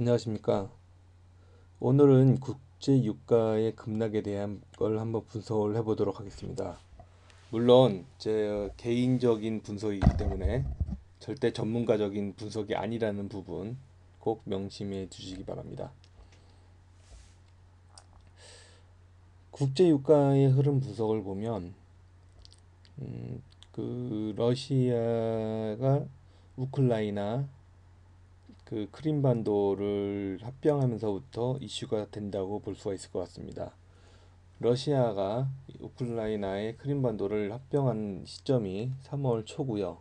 안녕하십니까. 오늘은 국제 유가의 급락에 대한 걸 한번 분석을 해보도록 하겠습니다. 물론 제 개인적인 분석이기 때문에 절대 전문가적인 분석이 아니라는 부분 꼭 명심해 주시기 바랍니다. 국제 유가의 흐름 분석을 보면 음, 그 러시아가 우크라이나 그 크림반도를 합병하면서부터 이슈가 된다고 볼 수가 있을 것 같습니다. 러시아가 우크라이나의 크림반도를 합병한 시점이 3월 초고요.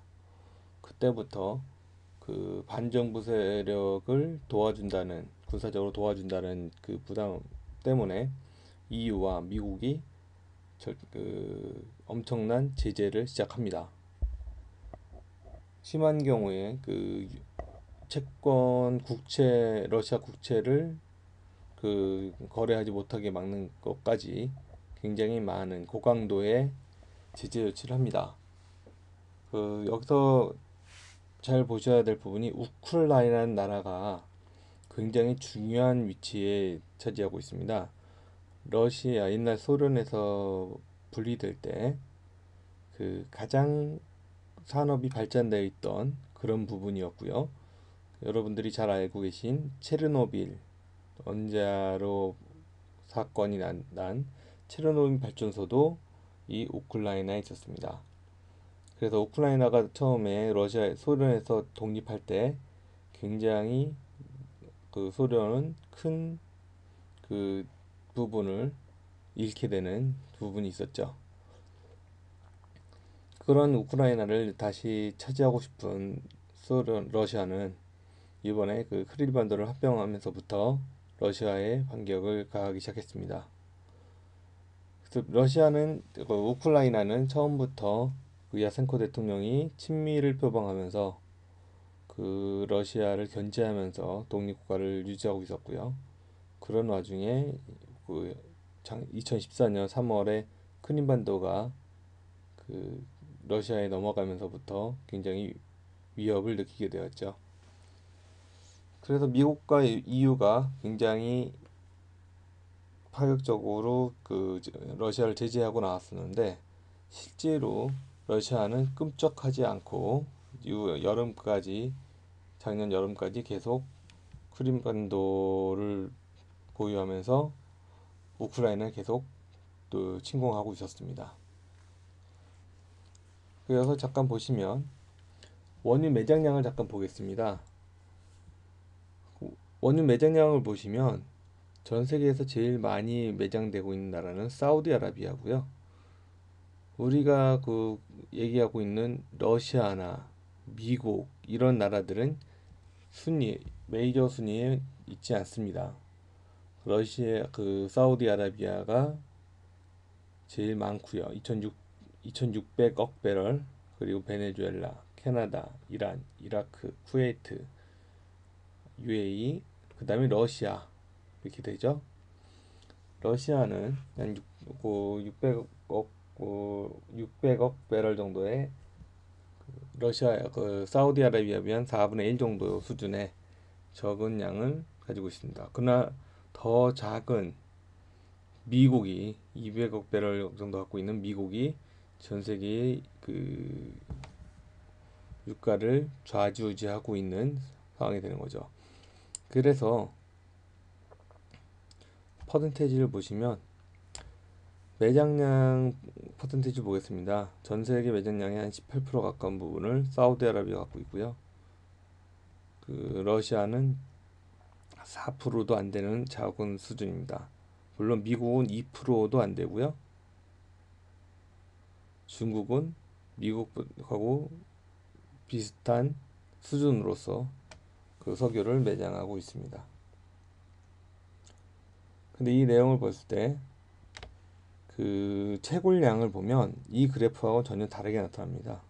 그때부터 그 반정부 세력을 도와준다는 군사적으로 도와준다는 그 부담 때문에 EU와 미국이 절, 그 엄청난 제재를 시작합니다. 심한 경우에 그 채권 국채 러시아 국채를 그 거래하지 못하게 막는 것까지 굉장히 많은 고강도의 제재 조치를 합니다. 그 여기서 잘 보셔야 될 부분이 우크라이나라는 나라가 굉장히 중요한 위치에 차지하고 있습니다. 러시아 옛날 소련에서 분리될 때 그 가장 산업이 발전되어 있던 그런 부분이었고요. 여러분들이 잘 알고 계신 체르노빌 원자로 사건이 난, 난 체르노빌 발전소도 이 우크라이나에 있었습니다. 그래서 우크라이나가 처음에 러시아 소련에서 독립할 때 굉장히 그 소련은 큰 그 부분을 잃게 되는 부분이 있었죠. 그런 우크라이나를 다시 차지하고 싶은 소련 러시아는 이번에 그 크릴 반도를 합병하면서부터 러시아의 반격을 가하기 시작했습니다. 러시아는 그 우크라이나는 처음부터 그 야센코 대통령이 친미를 표방하면서 그 러시아를 견제하면서 독립국가를 유지하고 있었고요. 그런 와중에 그 2014년 3월에 크림반도가 그 러시아에 넘어가면서부터 굉장히 위협을 느끼게 되었죠. 그래서 미국과 EU가 굉장히 파격적으로 그 러시아를 제재하고 나왔었는데 실제로 러시아는 끔찍하지 않고 여름까지 작년 여름까지 계속 크림반도를 보유하면서 우크라이나를 계속 또 침공하고 있었습니다. 그래서 잠깐 보시면 원유 매장량을 잠깐 보겠습니다. 원유 매장량을 보시면 전 세계에서 제일 많이 매장되고 있는 나라는 사우디아라비아고요. 우리가 그 얘기하고 있는 러시아나 미국 이런 나라들은 순위 메이저 순위에 있지 않습니다. 러시아 그 사우디아라비아가 제일 많고요. 2,600 2,600억 배럴 그리고 베네수엘라, 캐나다, 이란, 이라크, 쿠웨이트, UAE 그 다음에 러시아 이렇게 되죠. 러시아는 한 600억 600억 배럴 정도의 그 러시아 그 사우디아라비아에 비한 4분의 1 정도 수준의 적은 양을 가지고 있습니다. 그러나 더 작은 미국이 200억 배럴 정도 갖고 있는 미국이 전 세계의 그 유가를 좌지우지하고 있는 상황이 되는 거죠. 그래서 퍼센테이지를 보시면 매장량 퍼센테이지 보겠습니다. 전 세계 매장량의 한 18% 가까운 부분을 사우디아라비아 갖고 있고요. 그 러시아는 4%도 안 되는 작은 수준입니다. 물론 미국은 2%도 안 되고요. 중국은 미국하고 비슷한 수준으로서 그 석유를 매장하고 있습니다. 근데 이 내용을 봤을 때 그 채굴량을 보면 이 그래프하고 전혀 다르게 나타납니다.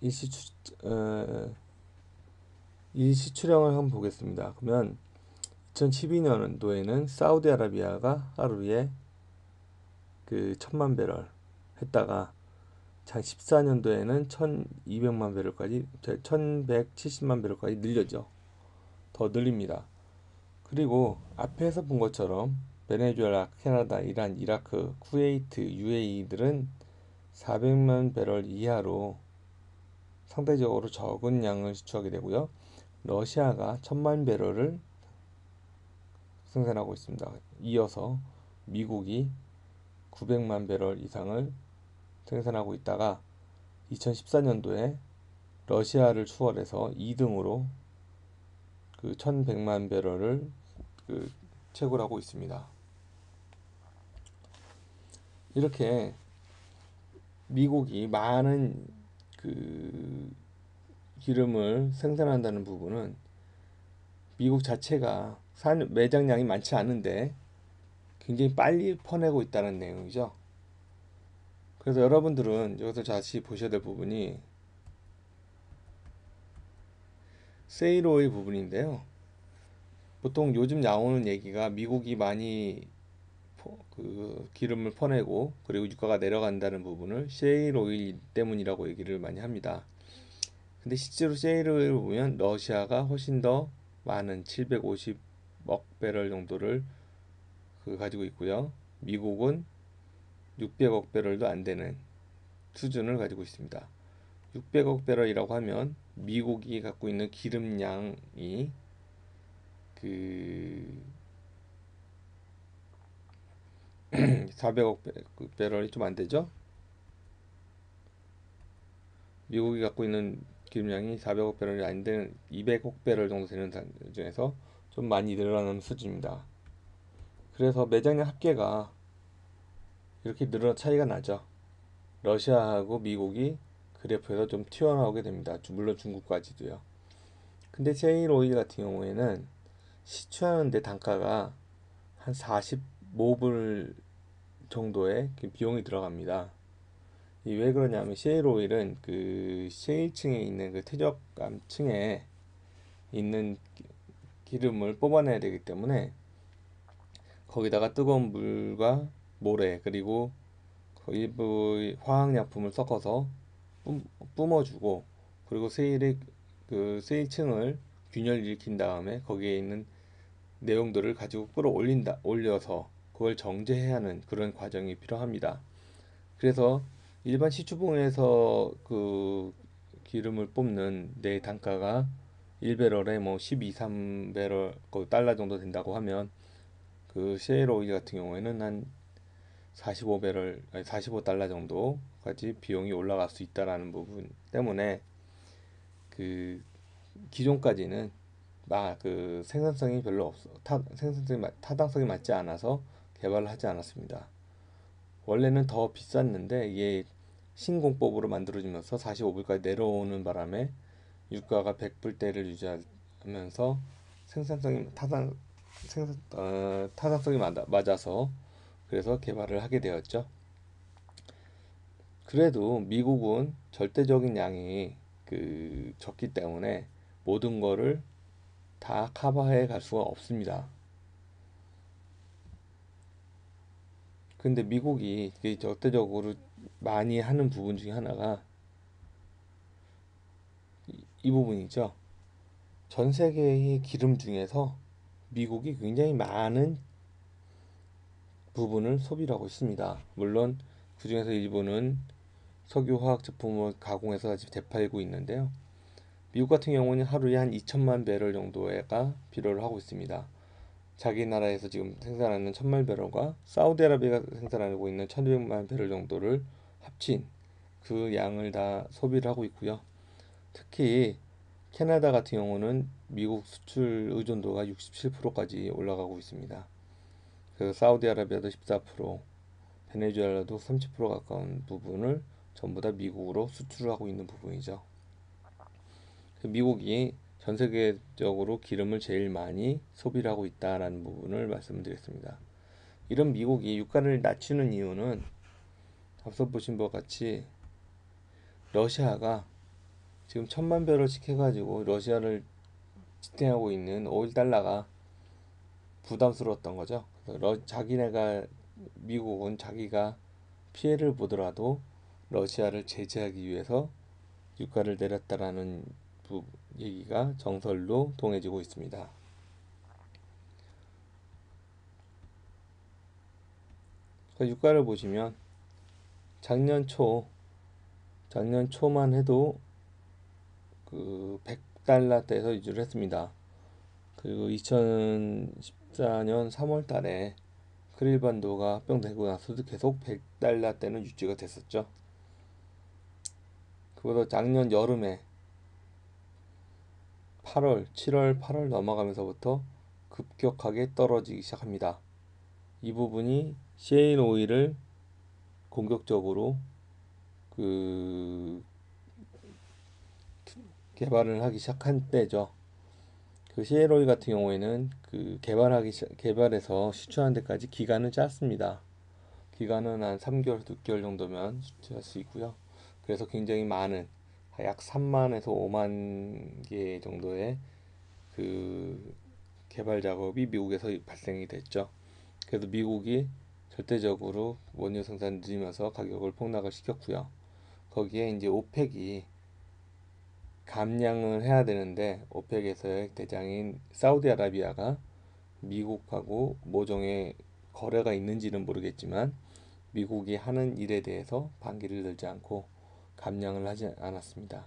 일시 추, 어, 일시 출량을 한번 보겠습니다. 그러면 2012년도에는 사우디아라비아가 하루에 그 천만 배럴 했다가 2014년도에는 1200만 배럴까지 1170만 배럴까지 늘렸죠. 더 늘립니다. 그리고 앞에서 본 것처럼 베네수엘라, 캐나다, 이란, 이라크, 쿠웨이트, UAE들은 400만 배럴 이하로 상대적으로 적은 양을 수출하게 되고요. 러시아가 1000만 배럴을 생산하고 있습니다. 이어서 미국이 900만 배럴 이상을 생산하고 있다가 2014년도에 러시아를 추월해서 2등으로 그 1100만 배럴을 그 채굴 하고 있습니다. 이렇게 미국이 많은 그 기름을 생산한다는 부분은 미국 자체가 산 매장량이 많지 않은데 굉장히 빨리 퍼내고 있다는 내용이죠. 그래서 여러분들은 여기서 다시 보셔야 될 부분이 세일 오일 부분인데요. 보통 요즘 나오는 얘기가 미국이 많이 그 기름을 퍼내고 그리고 유가가 내려간다는 부분을 셰일 오일 때문이라고 얘기를 많이 합니다. 근데 실제로 셰일 오일을 보면 러시아가 훨씬 더 많은 750억 배럴 정도를 그 가지고 있고요. 미국은 600억 배럴도 안 되는 수준을 가지고 있습니다. 600억 배럴이라고 하면 미국이 갖고 있는 기름량이 그 400억 그 배럴이 좀 안 되죠? 미국이 갖고 있는 기름량이 400억 배럴이 안 되는 200억 배럴 정도 되는 중에서 좀 많이 늘어나는 수준입니다. 그래서 매장량 합계가 이렇게 늘어 차이가 나죠. 러시아하고 미국이 그래프에서 좀 튀어나오게 됩니다. 물론 중국까지도요. 근데 세일 오일 같은 경우에는 시추하는데 단가가 한 45불 정도의 그 비용이 들어갑니다. 왜 그러냐면 셰일 오일은 그 셰일층에 있는 그 퇴적감층에 있는 기름을 뽑아내야 되기 때문에 거기다가 뜨거운 물과 모래 그리고 일부 화학약품을 섞어서 뿜 어주고 그리고 세일의 그 세일층을 균열 일으킨 다음에 거기에 있는 내용들을 가지고 끌어올린다 올려서 그걸 정제해야 하는 그런 과정이 필요합니다. 그래서 일반 시추봉에서 그 기름을 뽑는 내 단가가 1배럴에 뭐 12, 3배럴 달러 정도 된다고 하면 그 셰일 오일 같은 경우에는 한 45배럴, 아니 45달러 정도까지 비용이 올라갈 수 있다라는 부분 때문에 그 기존까지는 그 생산성이 별로 없어 타, 생산성이 타당성이 맞지 않아서 개발을 하지 않았습니다. 원래는 더 비쌌는데 이게 신공법으로 만들어지면서 45불까지 내려오는 바람에 유가가 100불대를 유지하면서 생산성이 타당 생산 어, 타당성이 맞아, 맞아서 그래서 개발을 하게 되었죠. 그래도 미국은 절대적인 양이 그 적기 때문에 모든 거를 다 커버해 갈 수가 없습니다. 근데 미국이 절대적으로 많이 하는 부분 중에 하나가 이, 이 부분이죠. 전 세계의 기름 중에서 미국이 굉장히 많은 부분을 소비를 하고 있습니다. 물론 그 중에서 일부는 석유 화학 제품을 가공해서 아직 되팔고 있는데요. 미국 같은 경우는 하루에 한 2천만 배럴 정도가 필요를 하고 있습니다. 자기 나라에서 지금 생산하는 천만 배럴과 사우디아라비아가 생산하고 있는 1200만 배럴 정도를 합친 그 양을 다 소비를 하고 있고요. 특히 캐나다 같은 경우는 미국 수출 의존도가 67%까지 올라가고 있습니다. 그 사우디아라비아도 14%, 베네수엘라도 30% 가까운 부분을 전부 다 미국으로 수출을 하고 있는 부분이죠. 그 미국이 전 세계적으로 기름을 제일 많이 소비를 하고 있다라는 부분을 말씀드렸습니다. 이런 미국이 유가를 낮추는 이유는 앞서 보신 것 같이 러시아가 지금 천만 배럴씩 해가지고 러시아를 지탱하고 있는 오일 달러가 부담스러웠던 거죠. 자기네가 미국은 자기가 피해를 보더라도 러시아를 제재하기 위해서 유가를 내렸다라는 부, 얘기가 정설로 동해지고 있습니다. 그 유가를 보시면 작년 초 작년 초만 해도 그 100달러대에서 유지를 했습니다. 그리고 2014년 3월 달에 크릴반도가 합병되고 나서도 계속 100달러대는 유지가 됐었죠. 그보다 작년 여름에 8월, 7월, 8월 넘어가면서부터 급격하게 떨어지기 시작합니다. 이 부분이 셰일 오일을 공격적으로 그 개발을 하기 시작한 때죠. 그 오일 같은 경우에는 그 개발하기 개발해서 수출하는 데까지 기간은 짧습니다. 기간은 한 3개월, 6개월 정도면 수출할 수 있고요. 그래서 굉장히 많은 약 3만에서 5만 개 정도의 그 개발 작업이 미국에서 발생이 됐죠. 그래서 미국이 절대적으로 원유 생산 늘리면서 가격을 폭락을 시켰고요. 거기에 이제 오펙이 감량을 해야 되는데 오펙에서의 대장인 사우디아라비아가 미국하고 모종의 거래가 있는지는 모르겠지만 미국이 하는 일에 대해서 반기를 들지 않고 감량을 하지 않았습니다.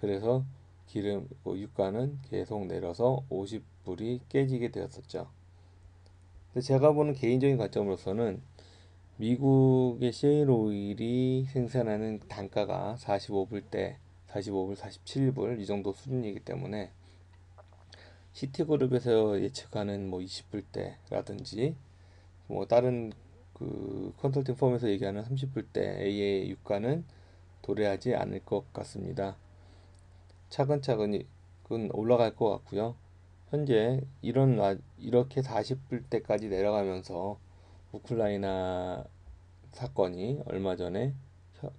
그래서 기름 뭐 유가는 계속 내려서 50불이 깨지게 되었었죠. 제가 보는 개인적인 관점으로서는 미국의 셰일 오일이 생산하는 단가가 45불대, 45불, 47불 이 정도 수준이기 때문에 시티그룹에서 예측하는 뭐 20불대라든지 뭐 다른 그 컨설팅 펌에서 얘기하는 30불대의 유가는 도래하지 않을 것 같습니다. 차근차근 올라갈 것 같고요. 현재 이런 이렇게 40불대까지 내려가면서 우크라이나 사건이 얼마 전에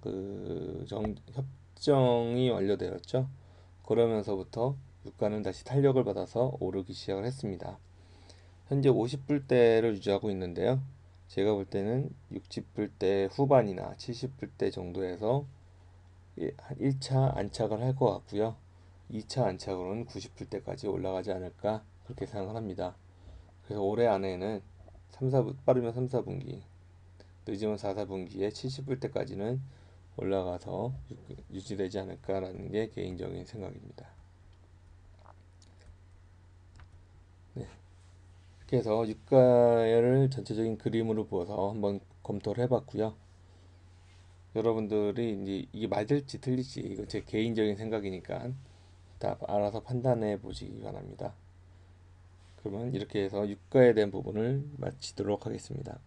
그 정, 협 정이 완료되었죠. 그러면서부터 유가는 다시 탄력을 받아서 오르기 시작을 했습니다. 현재 50불대를 유지하고 있는데요. 제가 볼 때는 60불대 후반이나 70불대 정도에서 1차 안착을 할 것 같고요. 2차 안착으로는 90불대까지 올라가지 않을까 그렇게 생각을 합니다. 그래서 올해 안에는 3, 4, 빠르면 3, 4분기 늦으면 4, 4분기에 70불대까지는 올라가서 유지되지 않을까라는 게 개인적인 생각입니다. 네. 이렇게 해서 유가를 전체적인 그림으로 보아서 한번 검토를 해봤고요. 여러분들이 이제 이게 맞을지 틀릴지 이거 제 개인적인 생각이니까 다 알아서 판단해 보시기 바랍니다. 그러면 이렇게 해서 유가에 대한 부분을 마치도록 하겠습니다.